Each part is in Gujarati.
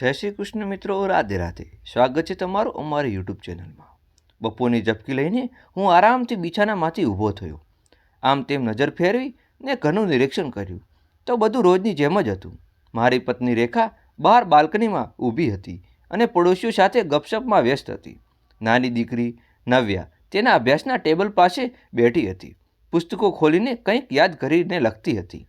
જય શ્રી કૃષ્ણ મિત્રો, રાધે રાધે. સ્વાગત છે તમારું અમારી યુટ્યુબ ચેનલમાં. બપોરની ઝપકી લઈને હું આરામથી બિછાનામાંથી ઊભો થયો. આમ તેમ નજર ફેરવી ને ઘરનું નિરીક્ષણ કર્યું. તો બધું રોજની જેમ જ હતું. મારી પત્ની રેખા બહાર બાલ્કનીમાં ઊભી હતી અને પડોશીઓ સાથે ગપશપમાં વ્યસ્ત હતી. નાની દીકરી નવ્યા તેના અભ્યાસના ટેબલ પાસે બેઠી હતી. પુસ્તકો ખોલીને કંઈક યાદ કરીને લખતી હતી.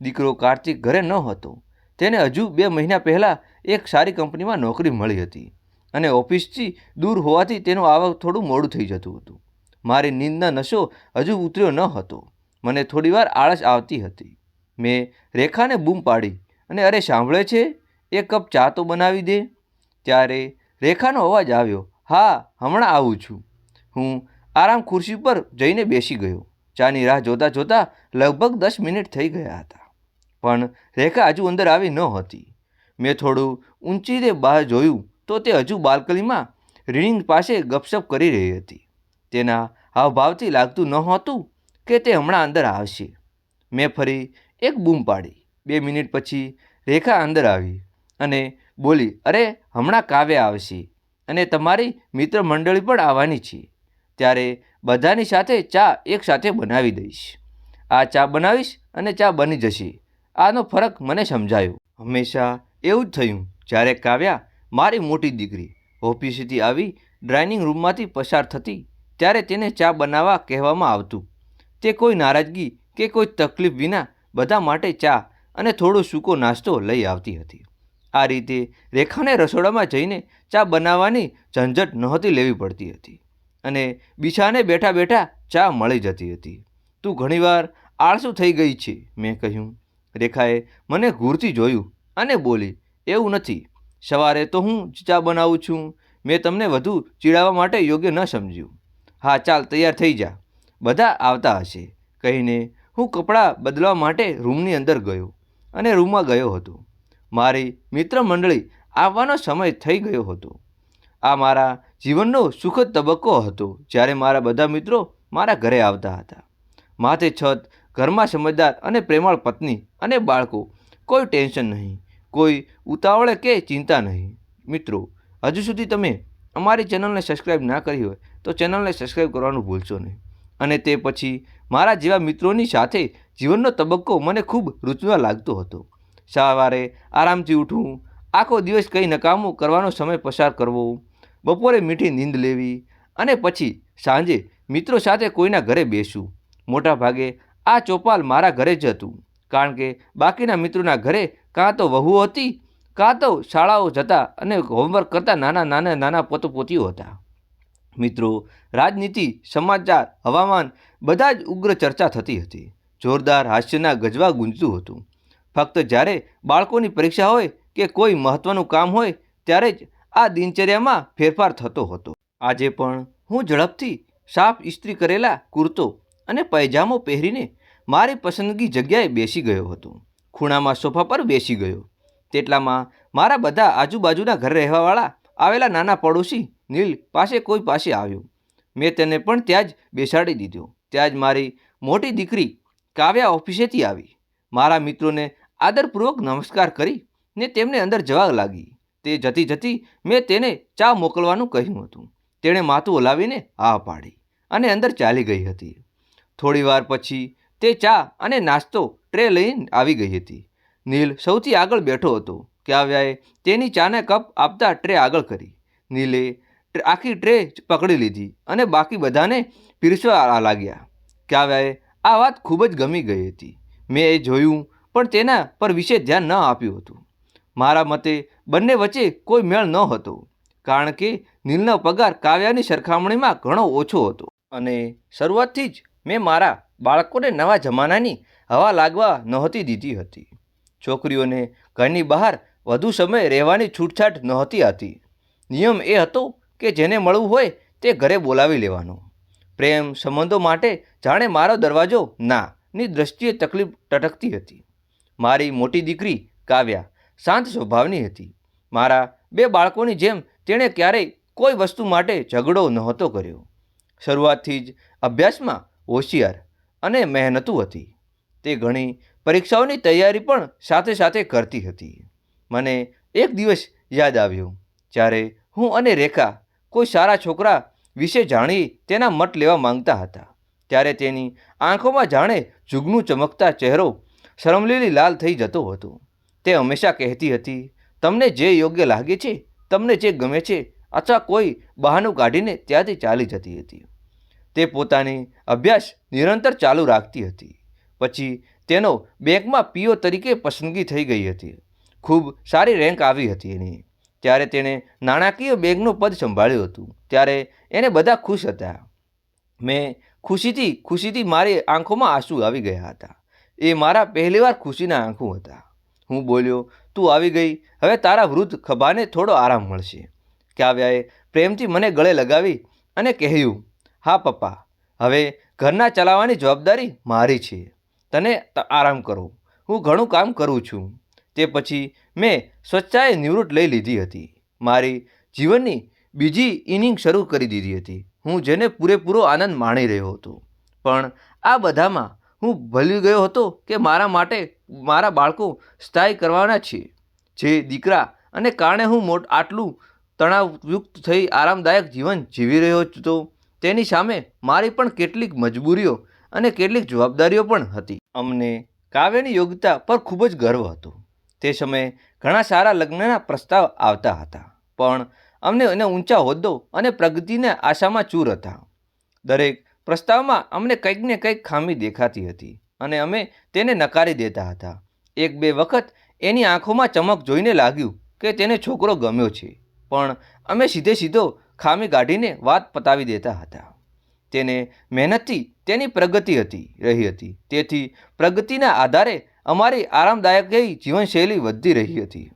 દીકરો કાર્તિક ઘરે ન હતો. તેને હજુ બે મહિના પહેલાં એક સારી કંપનીમાં નોકરી મળી હતી. અને ઓફિસથી દૂર હોવાથી તેનું આવક થોડું મોડું થઈ જતું હતું. મારી નીંદના નશો હજુ ઉતર્યો ન હતો. મને થોડીવાર આળસ આવતી હતી. મેં રેખાને બૂમ પાડી અને અરે સાંભળે છે? એક કપ ચા તો બનાવી દે. ત્યારે રેખાનો અવાજ આવ્યો, હા, હમણાં આવું છું. હું આરામ ખુરશી પર જઈને બેસી ગયો. ચાની રાહ જોતાં જોતાં લગભગ દસ મિનિટ થઈ ગયા હતા. પણ રેખા હજુ અંદર આવી ન હતી. મેં થોડું ઊંચીને બહાર જોયું તો તે હજુ બાલ્કનીમાં રીડિંગ પાસે ગપશપ કરી રહી હતી. તેના હાવભાવથી લાગતું નહોતું કે તે હમણાં અંદર આવશે. મેં ફરી એક બૂમ પાડી. બે મિનિટ પછી રેખા અંદર આવી અને બોલી, અરે, હમણાં કાવ્ય આવશે અને તમારી મિત્ર મંડળી પણ આવવાની છે. ત્યારે બધાની સાથે ચા એકસાથે બનાવી દઈશ. આ ચા બનાવીશ અને ચા બની જશે. આનો ફરક મને સમજાયો. હંમેશા એવું જ થયું. જ્યારે કાવ્યા મારી મોટી દીકરી ઓફિસેથી આવી ડ્રાઇનિંગ રૂમમાંથી પસાર થતી, ત્યારે તેને ચા બનાવવા કહેવામાં આવતું. તે કોઈ નારાજગી કે કોઈ તકલીફ વિના બધા માટે ચા અને થોડો સૂકો નાસ્તો લઈ આવતી હતી. આ રીતે રેખાને રસોડામાં જઈને ચા બનાવવાની ઝંઝટ નહોતી લેવી પડતી હતી અને બિછાને બેઠા બેઠા ચા મળી જતી હતી. તું ઘણીવાર આળસુ થઈ ગઈ છે, મેં કહ્યું. રેખાએ મને ઘૂરથી જોયું અને બોલી, એવું નથી. સવારે તો હું ચા બનાવું છું. મેં તમને વધુ ચીડાવવા માટે યોગ્ય ન સમજ્યું. હા, ચાલ, તૈયાર થઈ જા. બધા આવતા હશે. કહીને હું કપડાં બદલવા માટે રૂમની અંદર ગયો અને રૂમમાં ગયો હતો. મારી મિત્ર મંડળી આવવાનો સમય થઈ ગયો હતો. આ મારા જીવનનો સુખદ તબક્કો હતો જ્યારે મારા બધા મિત્રો મારા ઘરે આવતા હતા. માથે છત ઘરમાં સમજદાર અને પ્રેમાળ પત્ની અને બાળકો. કોઈ ટેન્શન નહીં, કોઈ ઉતાવળે કે ચિંતા નહીં. મિત્રો, હજુ સુધી તમે અમારી ચેનલને સબસ્ક્રાઈબ ના કરી હોય તો ચેનલને સબસ્ક્રાઈબ કરવાનું ભૂલશો નહીં. અને તે પછી મારા જેવા મિત્રોની સાથે જીવનનો તબક્કો મને ખૂબ રૂચવા લાગતો હતો. સવારે આરામથી ઉઠવું, આખો દિવસ કંઈ નકામું કરવાનો સમય પસાર કરવો, બપોરે મીઠી નીંદ લેવી અને પછી સાંજે મિત્રો સાથે કોઈના ઘરે બેસવું. મોટા ભાગે આ ચોપાલ મારા ઘરે જ હતું. કારણ કે બાકીના મિત્રોના ઘરે કાં તો વહુ હતી, કાં તો શાળાઓ જતા અને હોમવર્ક કરતા નાના નાના નાના પોતપોતીઓ હતા. મિત્રો, રાજનીતિ, સમાચાર, હવામાન બધા જ ઉગ્ર ચર્ચા થતી હતી. જોરદાર હાસ્યના ગજવા ગુંજતું હતું. ફક્ત જ્યારે બાળકોની પરીક્ષા હોય કે કોઈ મહત્ત્વનું કામ હોય, ત્યારે જ આ દિનચર્યામાં ફેરફાર થતો હતો. આજે પણ હું ઝડપથી સાફ ઇસ્ત્રી કરેલા કુર્તો અને પૈજામો પહેરીને મારી પસંદગી જગ્યાએ બેસી ગયો હતો. ખૂણામાં સોફા પર બેસી ગયો. તેટલામાં મારા બધા આજુબાજુના ઘર રહેવાવાળા આવેલા નાના પડોશી નીલ પાસે કોઈ પાસે આવ્યો. મેં તેને પણ ત્યાં જ બેસાડી દીધો. ત્યાં જ મારી મોટી દીકરી કાવ્યા ઓફિસેથી આવી. મારા મિત્રોને આદરપૂર્વક નમસ્કાર કરી ને તેમને અંદર જવા લાગી. તે જતી જતી મેં તેને ચા મોકલવાનું કહ્યું હતું. તેણે માથું હલાવીને હા પાડી અને અંદર ચાલી ગઈ હતી. થોડીવાર પછી તે ચા અને નાસ્તો ટ્રે લઈને આવી ગઈ હતી. નીલ સૌથી આગળ બેઠો હતો. કાવ્યાએ તેની ચાને કપ આપતા ટ્રે આગળ કરી. નીલે આખી ટ્રે પકડી લીધી અને બાકી બધાને પીરસવા લાગ્યા. કાવ્યાએ આ વાત ખૂબ જ ગમી ગઈ હતી. મેં એ જોયું પણ તેના પર વિશેષ ધ્યાન ન આપ્યું હતું. મારા મતે બંને વચ્ચે કોઈ મેળ ન હતો, કારણ કે નીલનો પગાર કાવ્યાની સરખામણીમાં ઘણો ઓછો હતો અને શરૂઆતથી જ મેં મારા બાળકોને નવા જમાનાની હવા લાગવા નહોતી દીધી હતી. છોકરીઓને ઘરની બહાર વધુ સમય રહેવાની છૂટછાટ નહોતી હતી. નિયમ એ હતો કે જેને મળવું હોય તે ઘરે બોલાવી લેવાનો. પ્રેમ સંબંધો માટે જાણે મારો દરવાજો ના ની દ્રષ્ટિએ તકલીફ ટટકતી હતી. મારી મોટી દીકરી કાવ્યા શાંત સ્વભાવની હતી. મારા બે બાળકોની જેમ તેણે ક્યારેય કોઈ વસ્તુ માટે ઝઘડો નહોતો કર્યો. શરૂઆતથી જ અભ્યાસમાં હોશિયાર અને મહેનતુ હતી. તે ઘણી પરીક્ષાઓની તૈયારી પણ સાથે સાથે કરતી હતી. મને એક દિવસ યાદ આવ્યું જ્યારે હું અને રેખા કોઈ સારા છોકરા વિશે જાણી તેના મત લેવા માંગતા હતા. ત્યારે તેની આંખોમાં જાણે જુગનું ચમકતા ચહેરો શરમલીલી લાલ થઈ જતો હતો. તે હંમેશા કહેતી હતી, તમને જે યોગ્ય લાગે છે, તમને જે ગમે છે, અથવા કોઈ બહાનું કાઢીને ત્યાંથી ચાલી જતી હતી. તે પોતાની અભ્યાસ નિરંતર ચાલુ રાખતી હતી. પછી તેનો બેંકમાં પીઓ તરીકે પસંદગી થઈ ગઈ હતી. ખૂબ સારી રેન્ક આવી હતી એની. ત્યારે તેણે નાણાકીય બેંકનું પદ સંભાળ્યું હતું. ત્યારે એને બધા ખુશ હતા. મેં ખુશીથી ખુશીથી મારી આંખોમાં આંસુ આવી ગયા હતા. એ મારા પહેલીવાર ખુશીના આંખો હતા. હું બોલ્યો, તું આવી ગઈ. હવે તારા વૃદ્ધ ખભાને થોડો આરામ મળશે. કાવ્યાએ પ્રેમથી મને ગળે લગાવી અને કહ્યું હા, પપ્પા. હવે ઘરના ચલાવવાની જવાબદારી મારી છે. તને આરામ કરો. હું ઘણું કામ કરું છું. તે પછી મેં સ્વચ્છાએ નિવૃત્ત લઈ લીધી હતી. મારી જીવનની બીજી ઇનિંગ શરૂ કરી દીધી હતી. હું જેને પૂરેપૂરો આનંદ માણી રહ્યો હતો. પણ આ બધામાં હું ભલી ગયો હતો કે મારા માટે મારા બાળકો સ્થાયી કરવાના છે. જે દીકરા અને કારણે હું મોટ, આટલું તણાવયુક્ત થઈ આરામદાયક જીવન જીવી રહ્યો હતો. તેની સામે મારી પણ કેટલીક મજબૂરીઓ અને કેટલીક જવાબદારીઓ પણ હતી. અમને કાવ્યની યોગ્યતા પર ખૂબ જ ગર્વ હતો. તે સમયે ઘણા સારા લગ્નના પ્રસ્તાવ આવતા હતા, પણ અમને એને ઊંચા હોદ્દો અને પ્રગતિને આશામાં ચૂર હતા. દરેક પ્રસ્તાવમાં અમને કંઈક ને કંઈક ખામી દેખાતી હતી અને અમે તેને નકારી દેતા હતા. એક બે વખત એની આંખોમાં ચમક જોઈને લાગ્યું કે તેને છોકરો ગમ્યો છે, પણ અમે સીધે સીધો ખામી કાઢીને વાત પતાવી દેતા હતા. તેને મહેનતથી તેની પ્રગતિ હતી, રહી હતી. તેથી પ્રગતિના આધારે અમારી આરામદાયક એવી જીવનશૈલી વધતી રહી હતી.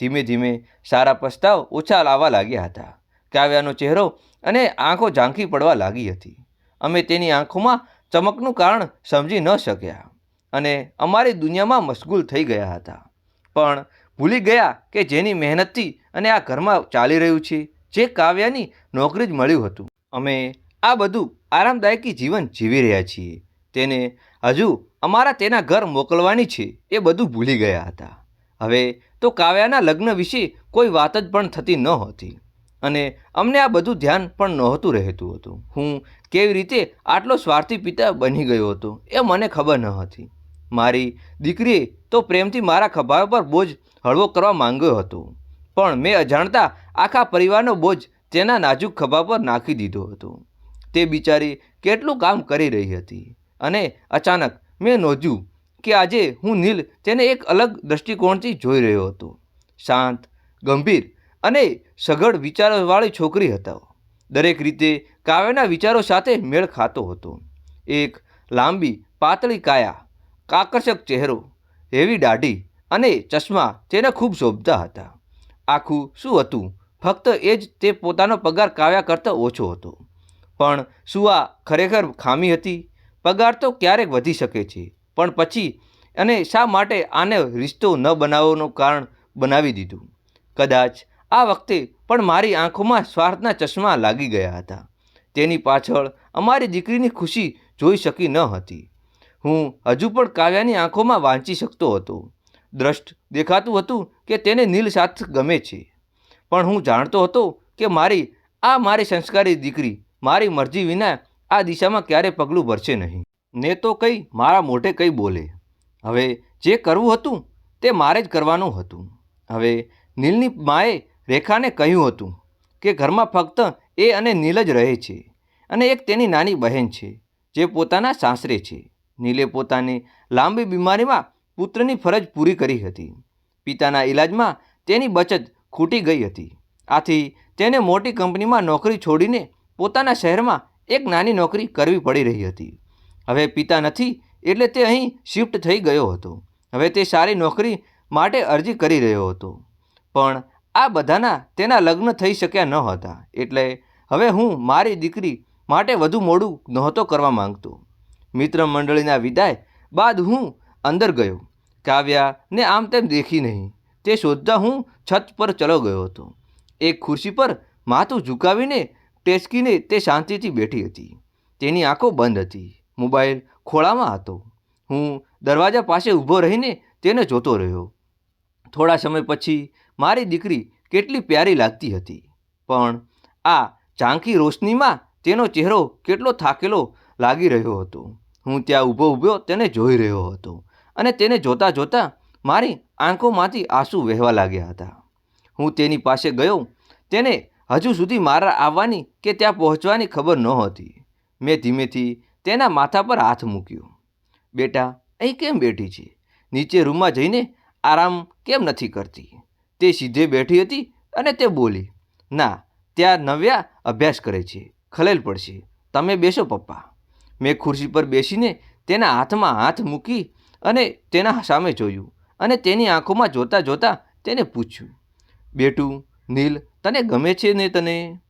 ધીમે ધીમે સારા પ્રસ્તાવ ઓછા લાવવા લાગ્યા હતા. કાવ્યાનો ચહેરો અને આંખો ઝાંખી પડવા લાગી હતી. અમે તેની આંખોમાં ચમકનું કારણ સમજી ન શક્યા અને અમારી દુનિયામાં મશગુલ થઈ ગયા હતા. પણ ભૂલી ગયા કે જેની મહેનતથી અને આ ઘરમાં ચાલી રહ્યું છે જે કાવ્યાની નોકરી જ મળ્યું હતું. અમે આ બધું આરામદાયકી જીવન જીવી રહ્યા છીએ. તેને હજુ અમારા તેના ઘર મોકલવાની છે એ બધું ભૂલી ગયા હતા. હવે તો કાવ્યાના લગ્ન વિશે કોઈ વાત જ પણ થતી ન હતી. અને અમને આ બધું ધ્યાન પણ નહોતું રહેતું હતું. હું કેવી રીતે આટલો સ્વાર્થી પિતા બની ગયો હતો એ મને ખબર ન હતી. મારી દીકરીએ તો પ્રેમથી મારા ખભા પર બોજ હળવો કરવા માંગ્યો હતો. પણ મેં અજાણતા આખા પરિવારનો બોજ તેના નાજુક ખભા પર નાખી દીધો હતો. તે બિચારી કેટલું કામ કરી રહી હતી અને અચાનક મેં નોંધ્યું કે આજે હું નીલ તેને એક અલગ દૃષ્ટિકોણથી જોઈ રહ્યો હતો. શાંત, ગંભીર અને સઘળ વિચારોવાળી છોકરી હતો. દરેક રીતે કાવ્યના વિચારો સાથે મેળ ખાતો હતો. એક લાંબી, પાતળી કાયા આકર્ષક ચહેરો, હેવી દાઢી અને ચશ્મા તેને ખૂબ શોભતા હતા. આખું શું હતું? ફક્ત એ જ તે પોતાનો પગાર કાવ્યા કરતાં ઓછો હતો. પણ શું આ ખરેખર ખામી હતી? પગાર તો ક્યારેક વધી શકે છે, પણ પછી અને શા માટે આને રિશ્તો ન બનાવવાનું કારણ બનાવી દીધું? કદાચ આ વખતે પણ મારી આંખોમાં સ્વાર્થના ચશ્મા લાગી ગયા હતા. તેની પાછળ અમારી દીકરીની ખુશી જોઈ શકી ન હતી. હું હજુ પણ કાવ્યાની આંખોમાં વાંચી શકતો હતો. દ્રષ્ટ દેખાતું હતું કે તેને નીલ સાથ ગમે છે. પણ હું જાણતો હતો કે મારી, આ મારી સંસ્કારી દીકરી, મારી મરજી વિના આ દિશામાં ક્યારે પગલું ભરશે નહીં. ને તો કંઈ, મારા મોઢે કંઈ બોલે. હવે જે કરવું હતું તે મારે જ કરવાનું હતું. હવે નીલની માએ રેખાને કહ્યું હતું કે ઘરમાં ફક્ત એ અને નીલ જ રહે છે અને એક તેની નાની બહેન છે જે પોતાના સાસરે છે. નીલે પોતાની લાંબી બીમારીમાં પુત્રની ફરજ પૂરી કરી હતી. પિતાના ઈલાજમાં તેની બચત ખૂટી ગઈ હતી. આથી તેને મોટી કંપનીમાં નોકરી છોડીને પોતાના શહેરમાં એક નાની નોકરી કરવી પડી રહી હતી. હવે પિતા નથી એટલે તે અહીં શિફ્ટ થઈ ગયો હતો. હવે તે સારી નોકરી માટે અરજી કરી રહ્યો હતો. પણ આ બધાના તેના લગ્ન થઈ શક્યા ન હતા. એટલે હવે હું મારી દીકરી માટે વધુ મોડું નહોતો કરવા માંગતો. મિત્ર મંડળીના વિદાય બાદ હું અંદર ગયો. કાવ્યાને આમ તેમ દેખી નહીં. તે શોધતા હું છત પર ચલો ગયો હતો. એક ખુરશી પર માથું ઝુકાવીને ટેસકીને તે શાંતિથી બેઠી હતી. તેની આંખો બંધ હતી. મોબાઈલ ખોળામાં હતો. હું દરવાજા પાસે ઊભો રહીને તેને જોતો રહ્યો. થોડા સમય પછી મારી દીકરી કેટલી પ્યારી લાગતી હતી. પણ આ ઝાંખી રોશનીમાં તેનો ચહેરો કેટલો થાકેલો લાગી રહ્યો હતો. હું ત્યાં ઊભો ઊભો તેને જોઈ રહ્યો હતો. અને તેને જોતાં જોતાં મારી આંખોમાંથી આંસુ વહેવા લાગ્યા હતા. હું તેની પાસે ગયો. તેને હજુ સુધી મારા આવવાની કે ત્યાં પહોંચવાની ખબર નહોતી. મેં ધીમેથી તેના માથા પર હાથ મૂક્યો. બેટા, અહીં કેમ બેઠી છે? નીચે રૂમમાં જઈને આરામ કેમ નથી કરતી? તે સીધે બેઠી હતી અને તે બોલી, ના, ત્યાં નવ્યા અભ્યાસ કરે છે. ખલેલ પડશે. તમે બેસો પપ્પા. મેં ખુરશી પર બેસીને તેના હાથમાં હાથ મૂકી અને તેના સામે જોયું અને તેની આંખોમાં જોતાં જોતાં તેને પૂછ્યું, બેટું, નીલ, તને ગમે છે ને તને?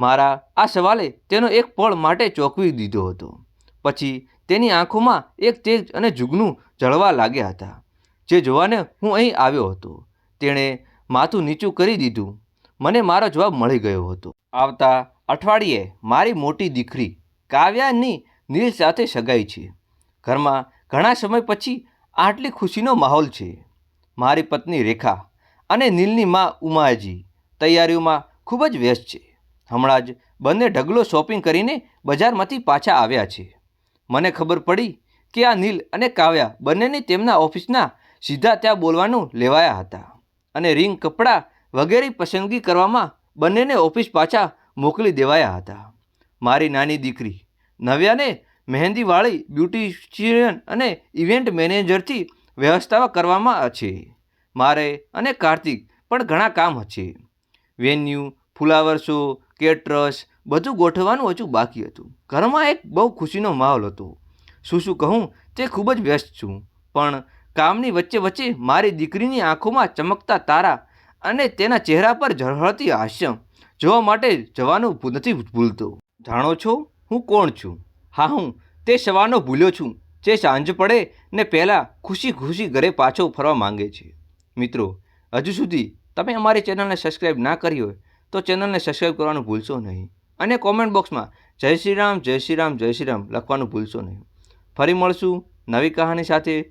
મારા, આ સવાલે તેનો એક પળ માટે ચોંકવી દીધો હતો. પછી તેની આંખોમાં એક તેજ અને જુગનું જળવા લાગ્યા હતા. જે જોવાને હું અહીં આવ્યો હતો. તેણે માથું નીચું કરી દીધું. મને મારો જવાબ મળી ગયો હતો. આવતા અઠવાડિયે મારી મોટી દીકરી કાવ્યાની નીલ સાથે સગાઈ છે. ઘરમાં ઘણા સમય પછી આટલી ખુશીનો માહોલ છે. મારી પત્ની રેખા અને નીલની મા ઉમાજી તૈયારીઓમાં ખૂબ જ વ્યસ્ત છે. હમણાં જ બંને ઢગલો શોપિંગ કરીને બજારમાંથી પાછા આવ્યા છે. મને ખબર પડી કે આ નીલ અને કાવ્યા બંનેની તેમના ઓફિસના સીધા ત્યાં બોલવાનું લેવાયા હતા અને રિંગ કપડાં વગેરે પસંદગી કરવામાં બંનેને ઓફિસ પાછા મોકલી દેવાયા હતા. મારી નાની દીકરી નવ્યાને મહેંદીવાળી બ્યુટિશિયન અને ઇવેન્ટ મેનેજરથી વ્યવસ્થા કરવામાં છે. મારે અને કાર્તિક પણ ઘણા કામ છે વેન્યુ, ફુલાવર શો, કેટરસ બધું ગોઠવવાનું હજુ બાકી હતું. ઘરમાં એક બહુ ખુશીનો માહોલ હતો. શું શું કહું? તે ખૂબ જ વ્યસ્ત છું. પણ કામની વચ્ચે વચ્ચે મારી દીકરીની આંખોમાં ચમકતા તારા અને તેના ચહેરા પર ઝળહળતી હાસ્ય જોવા માટે જવાનું નથી ભૂલતો. જાણો છો? હું કોણ છું? હા, હું તે સવારનો ભૂલ્યો છું. જે સાંજ પડે ને પહેલાં ખુશી ખુશી ઘરે પાછો ફરવા માંગે છે. મિત્રો, હજુ સુધી તમે અમારી ચેનલને સબસ્ક્રાઈબ ના કરી હોય તો ચેનલને સબસ્ક્રાઈબ કરવાનું ભૂલશો નહીં અને કોમેન્ટ બોક્સમાં જય શ્રી રામ, જય શ્રી રામ, જય શ્રી રામ લખવાનું ભૂલશો નહીં. ફરી મળશું નવી કહાની સાથે.